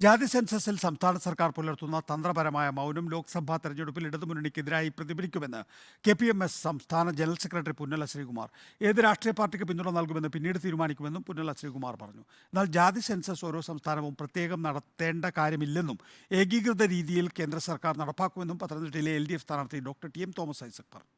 ജാതി സെൻസസിൽ സംസ്ഥാന സർക്കാർ പുലർത്തുന്ന തന്ത്രപരമായ മൗനം ലോക്സഭാ തെരഞ്ഞെടുപ്പിൽ ഇടതുമുന്നണിക്കെതിരായി പ്രതിഫലിക്കുമെന്ന് കെ പി എം എസ് സംസ്ഥാന ജനറൽ സെക്രട്ടറി പുന്നല ശ്രീകുമാർ. ഏത് രാഷ്ട്രീയ പാർട്ടിക്ക് പിന്തുണ നൽകുമെന്ന് പിന്നീട് തീരുമാനിക്കുമെന്നും പുന്നല ശ്രീകുമാർ പറഞ്ഞു. എന്നാൽ ജാതി സെൻസസ് ഓരോ സംസ്ഥാനവും പ്രത്യേകം നടത്തേണ്ട കാര്യമില്ലെന്നും ഏകീകൃത രീതിയിൽ കേന്ദ്ര സർക്കാർ നടപ്പാക്കുമെന്നും പത്തനംതിട്ടയിലെ എൽ ഡി എഫ് സ്ഥാനാർത്ഥി doctor T M Thomas Isaac പറഞ്ഞു.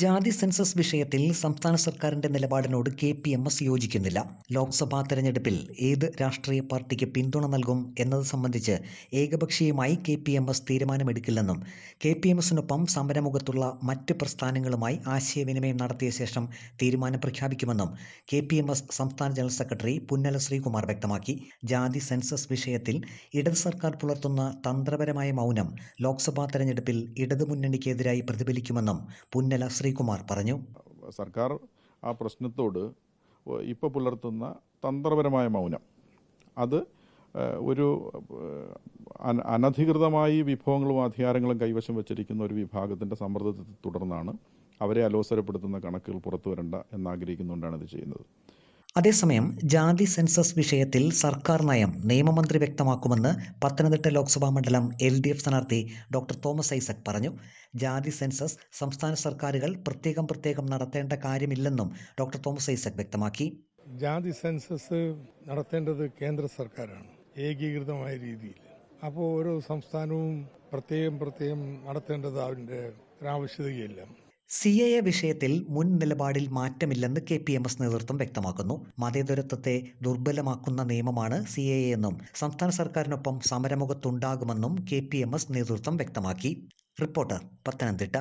ജാതി സെൻസസ് വിഷയത്തിൽ സംസ്ഥാന സർക്കാരിന്റെ നിലപാടിനോട് കെ പി എം എസ് യോജിക്കുന്നില്ല. ലോക്സഭാ തെരഞ്ഞെടുപ്പിൽ ഏത് രാഷ്ട്രീയ പാർട്ടിക്ക് പിന്തുണ നൽകും എന്നത് സംബന്ധിച്ച് ഏകപക്ഷീയമായി കെ പി എം എസ് തീരുമാനമെടുക്കില്ലെന്നും കെ പി എം എസിനൊപ്പം സമരമുഖത്തുള്ള മറ്റ് പ്രസ്ഥാനങ്ങളുമായി ആശയവിനിമയം നടത്തിയ ശേഷം തീരുമാനം പ്രഖ്യാപിക്കുമെന്നും കെ പി എം എസ് സംസ്ഥാന ജനറൽ സെക്രട്ടറി പുന്നല ശ്രീകുമാർ വ്യക്തമാക്കി. ജാതി സെൻസസ് വിഷയത്തിൽ ഇടത് സർക്കാർ പുലർത്തുന്ന തന്ത്രപരമായ മൗനം ലോക്സഭാ തെരഞ്ഞെടുപ്പിൽ ഇടതുമുന്നണിക്കെതിരായി പ്രതിഫലിക്കുമെന്നും പുന്നല ശ്രീകുമാർ പറഞ്ഞു. സർക്കാർ ആ പ്രശ്നത്തോട് ഇപ്പോൾ പുലർത്തുന്ന തന്ത്രപരമായ മൗനം. അത് ഒരു അനധികൃതമായി വിഭവങ്ങളും അധികാരങ്ങളും കൈവശം വച്ചിരിക്കുന്ന ഒരു വിഭാഗത്തിന്റെ സമ്മർദ്ദത്തെ തുടർന്നാണ് അവരെ അലോസരപ്പെടുത്തുന്ന കണക്കുകൾ പുറത്തു വരണ്ട എന്നാഗ്രഹിക്കുന്നുകൊണ്ടാണ് ഇത് ചെയ്യുന്നത്. അതേസമയം ജാതി സെൻസസ് വിഷയത്തിൽ സർക്കാർ നയം നിയമമന്ത്രി വ്യക്തമാക്കുമെന്ന് പത്തനംതിട്ട ലോക്സഭാ മണ്ഡലം എൽ ഡി എഫ് സ്ഥാനാർത്ഥി ഡോക്ടർ തോമസ് ഐസക് പറഞ്ഞു. ജാതി സെൻസസ് സംസ്ഥാന സർക്കാരുകൾ പ്രത്യേകം പ്രത്യേകം നടത്തേണ്ട കാര്യമില്ലെന്നും ഡോക്ടർ തോമസ് ഐസക് വ്യക്തമാക്കി. ജാതി സെൻസസ് നടത്തേണ്ടത് കേന്ദ്ര സർക്കാരാണ്. ഏകീകൃതമായ രീതിയിൽ. അപ്പോൾ ഓരോ സംസ്ഥാനവും പ്രത്യേകം പ്രത്യേകം നടത്തേണ്ടത് അതിന്റെ ഒരാവശ്യതയില്ല. സി എ എ വിഷയത്തിൽ മുൻ നിലപാടിൽ മാറ്റമില്ലെന്ന് കെ പി എം എസ് നേതൃത്വം വ്യക്തമാക്കുന്നു. മതേതരത്വത്തെ ദുർബലമാക്കുന്ന നിയമമാണ് സി എ എന്നും സംസ്ഥാന സർക്കാരിനൊപ്പം സമരമുഖത്തുണ്ടാകുമെന്നും കെ പി എം എസ് നേതൃത്വം വ്യക്തമാക്കി. റിപ്പോർട്ടർ പത്തനംതിട്ട.